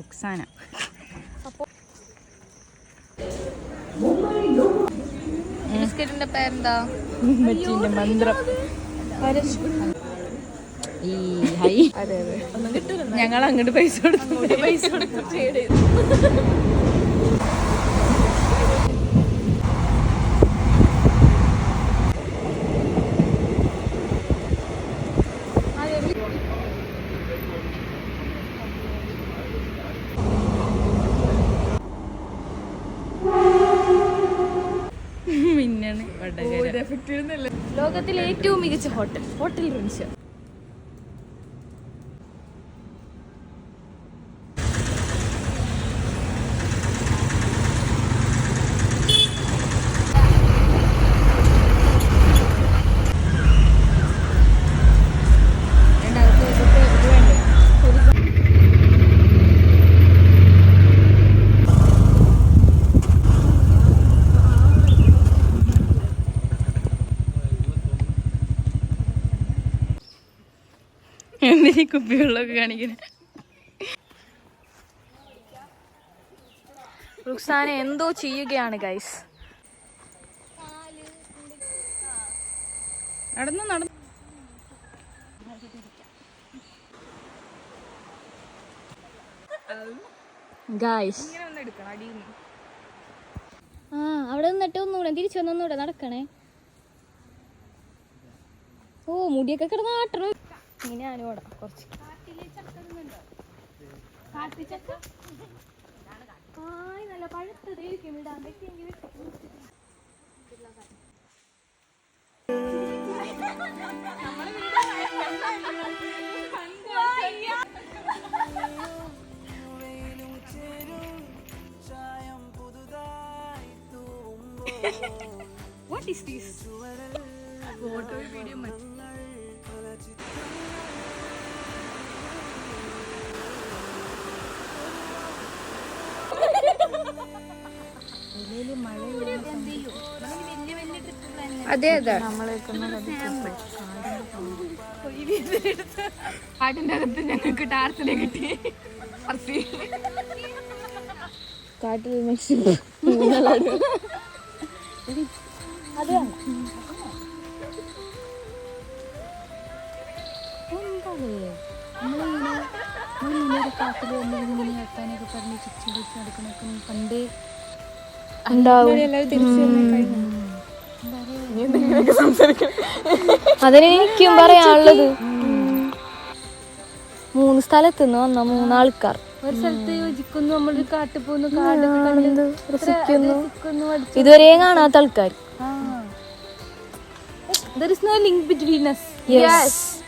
റുക്സാന. ബിസ്ക്കറ്റിന്റെ പേരെന്താ? ഉമ്മച്ചീന്റെ മന്ത്രം. ഈ ഹൈ. ഞങ്ങൾ അങ്ങോട്ട് പൈസ കൊടുത്തു. പൈസ കൊടുത്തു ലോകത്തിലെ ഏറ്റവും മികച്ച ഹോട്ടൽ ഹോട്ടൽ റിൻഷ എന്തിനീ കുപ്പികളിലൊക്കെ കാണിക്കുന്നത് റുക്സാന എന്തോ ചെയ്യുകയാണ് ഗൈസ് നടന്നു നടന്നു. ആ അവിടെ നിന്നിട്ട് ഒന്നുകൂടെ തിരിച്ചു വന്നൂടെ നടക്കണേ. ഓ മുടിയൊക്കെ കിടന്ന് ആട്ടണം. ഇനി ഞാനും ഓടാം കുറച്ച്. ആയ് നല്ല പഴുത്തതായിരിക്കും ഇടാൻ പറ്റിയെങ്കിൽ what is this photo video അതെ അതെ. കാട്ടിന്റെ അകത്ത് ഞങ്ങൾക്ക് ടാർച്ചിനെ കിട്ടി. കാട്ടിൽ അത് വേണ്ട. പണ്ട് അതിന് എനിക്കും പറയാനുള്ളത് മൂന്ന് സ്ഥലത്ത് നിന്ന് വന്ന മൂന്നാൾക്കാർ. ഒരു സ്ഥലത്ത് യോജിക്കുന്നു നമ്മൾ കാട്ടിൽ പോകുന്നു രസിക്കുന്നു, ഇതുവരെ കാണാത്ത ആൾക്കാർ. ആ. Is no link between us. Yes.